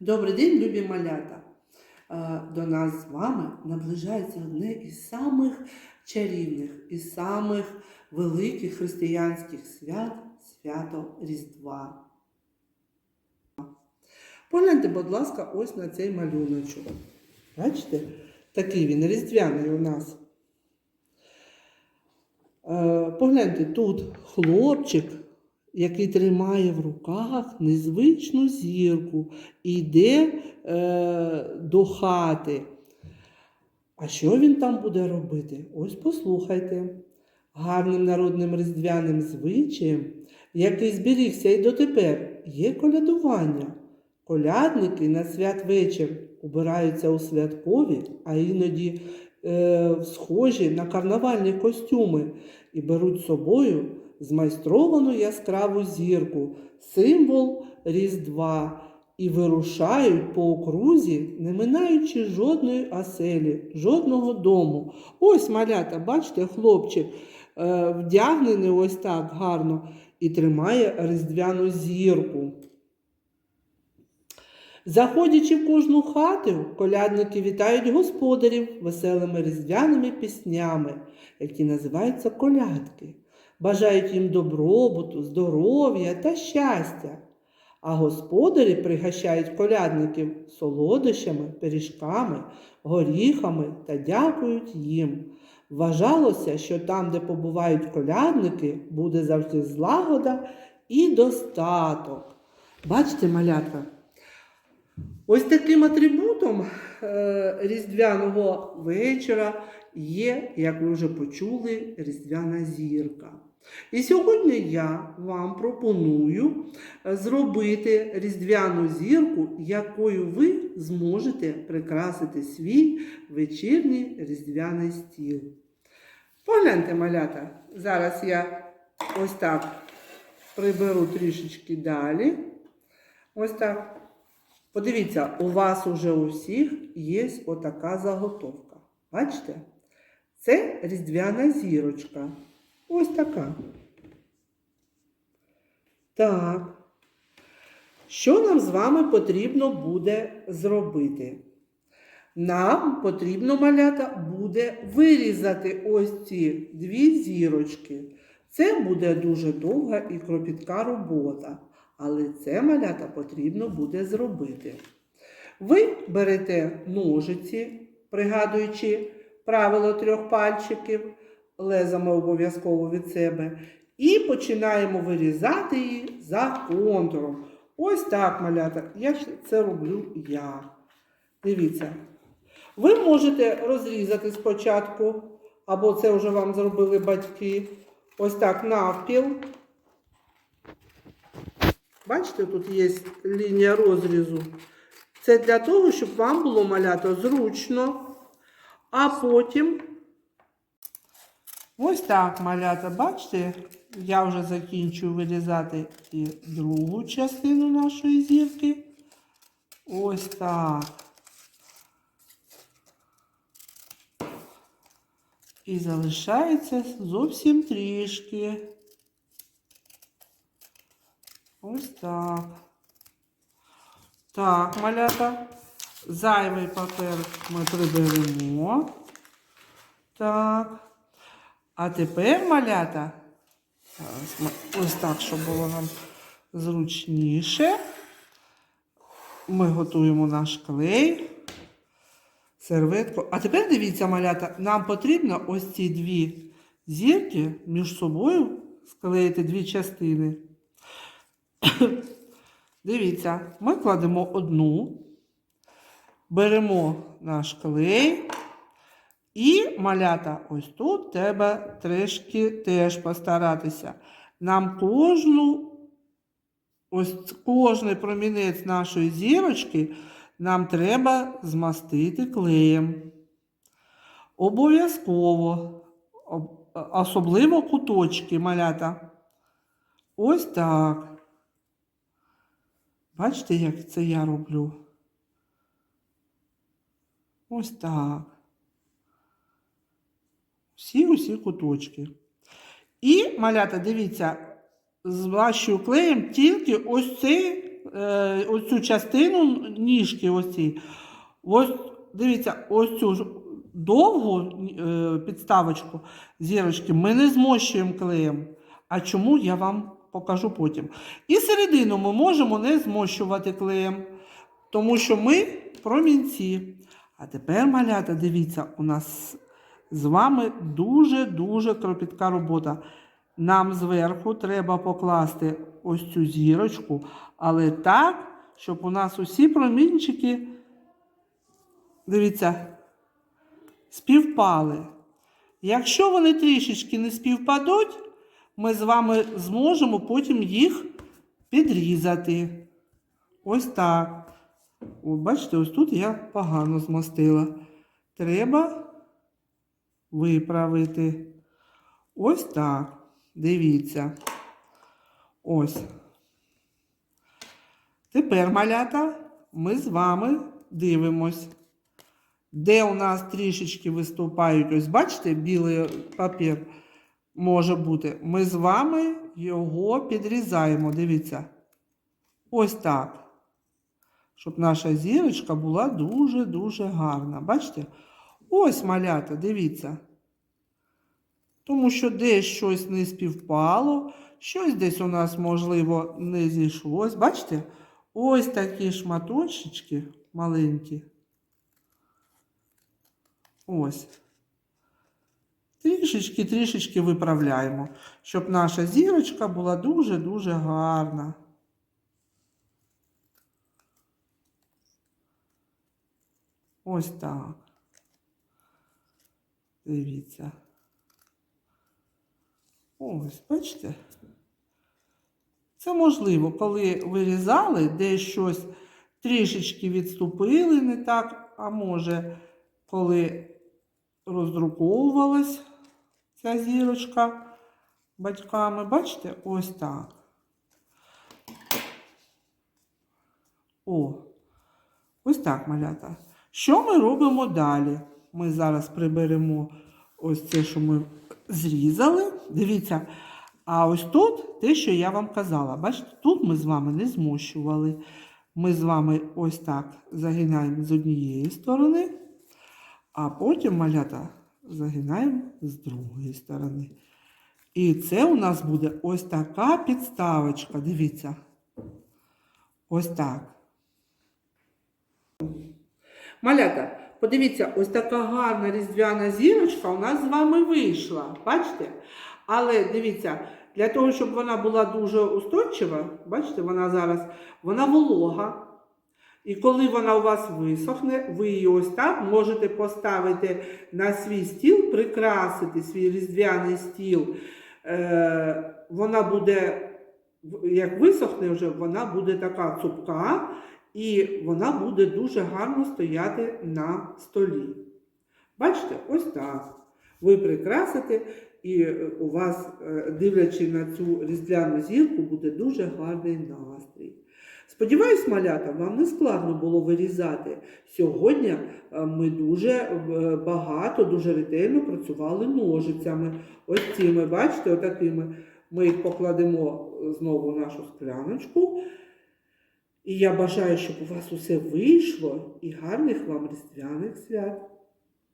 Добрий день, любі малята! Е, До нас з вами наближається одне із самих чарівних і самих великих християнських свят свято Різдва. Погляньте, будь ласка, ось на цей малюночок. Бачите? Такий він різдвяний у нас. Е, Погляньте, тут хлопчик, який тримає в руках незвичну зірку і йде е, до хати. А що він там буде робити? Ось послухайте. Гарним народним різдвяним звичаєм, який зберігся і дотепер, є колядування. Колядники на святвечір убираються у святкові, а іноді е, схожі на карнавальні костюми і беруть з собою змайстровану яскраву зірку, символ Різдва, і вирушають по окрузі, не минаючи жодної оселі, жодного дому. Ось малята, бачите, хлопчик е, вдягнений ось так гарно і тримає різдвяну зірку. Заходячи в кожну хату, колядники вітають господарів веселими різдвяними піснями, які називаються колядки. Бажають їм добробуту, здоров'я та щастя. А господарі пригощають колядників солодощами, пиріжками, горіхами та дякують їм. Вважалося, що там, де побувають колядники, буде завжди злагода і достаток. Бачите, малятка? Ось таким атрибутом е, різдвяного вечора є, як ви вже почули, різдвяна зірка. І сьогодні я вам пропоную е, зробити різдвяну зірку, якою ви зможете прикрасити свій вечірній різдвяний стіл. Погляньте, малята, зараз я ось так приберу трішечки далі. Ось так. Подивіться, у вас уже у всіх є отака заготовка. Бачите? Це різдвяна зірочка. Ось така. Так. Що нам з вами потрібно буде зробити? Нам потрібно, малята, буде вирізати ось ці дві зірочки. Це буде дуже довга і кропітка робота. Але це малята потрібно буде зробити. Ви берете ножиці, пригадуючи правило трьох пальчиків, лезами обов'язково від себе, і починаємо вирізати її за контуром. Ось так, малята, як це роблю я. Дивіться. Ви можете розрізати спочатку, або це вже вам зробили батьки. Ось так навпіл. Бачите, тут є лінія розрізу. Це для того, щоб вам було малято зручно. А потім ось так малята, бачите, я вже закінчую вирізати і другу частину нашої зірки. Ось так. І залишається зовсім трішки. Ось так. Так, малята. Зайвий папер ми приберемо. Так. А тепер, малята, ось так, щоб було нам зручніше. Ми готуємо наш клей, серветку. А тепер дивіться, малята, нам потрібно ось ці дві зірки між собою склеїти дві частини. Дивіться, ми кладемо одну, беремо наш клей і малята, ось тут треба трішки теж постаратися. Нам кожну, ось кожний промінець нашої зірочки нам треба змастити клеєм. Обов'язково, особливо куточки малята. Ось так. Бачите, як це я роблю? Ось так. Всі-усі куточки. І, малята, дивіться, змащую клеєм тільки ось цей е, оцю частину ніжки, оці, ось дивіться, ось цю довгу е, підставочку зірочки ми не змощуємо клеєм. А чому я вам покажу потім. І середину ми можемо не змощувати клеєм, тому що ми промінці. А тепер, малята, дивіться, у нас з вами дуже-дуже кропітка робота. Нам зверху треба покласти ось цю зірочку, але так, щоб у нас усі промінчики, дивіться, співпали. Якщо вони трішечки не співпадуть, ми з вами зможемо потім їх підрізати. Ось так. О, бачите, ось тут я погано змастила. Треба виправити. Ось так. Дивіться. Ось. Тепер, малята, ми з вами дивимось. Де у нас трішечки виступають, ось бачите, білий папір може бути. Ми з вами його підрізаємо. Дивіться. Ось так. Щоб наша зірочка була дуже-дуже гарна. Бачите? Ось малята, дивіться. Тому що десь щось не співпало, щось десь у нас, можливо, не зійшлось. Бачите? Ось такі шматочки маленькі. Ось. Трішечки, трішечки виправляємо, щоб наша зірочка була дуже-дуже гарна. Ось так. Дивіться. Ось, бачите? Це можливо, коли вирізали, де щось трішечки відступили не так, а може, коли роздруковувалась ця зірочка батьками, бачите, ось так. О, ось так, малята. Що ми робимо далі? Ми зараз приберемо ось це, що ми зрізали. Дивіться, а ось тут те, що я вам казала. Бачите, тут ми з вами не змощували. Ми з вами ось так загинаємо з однієї сторони, а потім малята загинаємо з другої сторони. І це у нас буде ось така підставочка. Дивіться. Ось так. Малята, подивіться, ось така гарна різдвяна зірочка у нас з вами вийшла. Бачите? Але дивіться, для того, щоб вона була дуже устойчива, бачите, вона зараз вона волога. І коли вона у вас висохне, ви її ось так можете поставити на свій стіл, прикрасити свій різдвяний стіл. Е, вона буде, як висохне вже, вона буде така цупка, і вона буде дуже гарно стояти на столі. Бачите, ось так. Ви прикрасите, і е, у вас, е, дивлячи на цю різдвяну зірку, буде дуже гарний настрій. Сподіваюсь, малята, вам не складно було вирізати. Сьогодні е, ми дуже багато, дуже ретельно працювали ножицями. Ось цими, бачите, отакими. Ми їх покладемо знову в нашу скляночку. І я бажаю, щоб у вас усе вийшло і гарних вам різдвяних свят.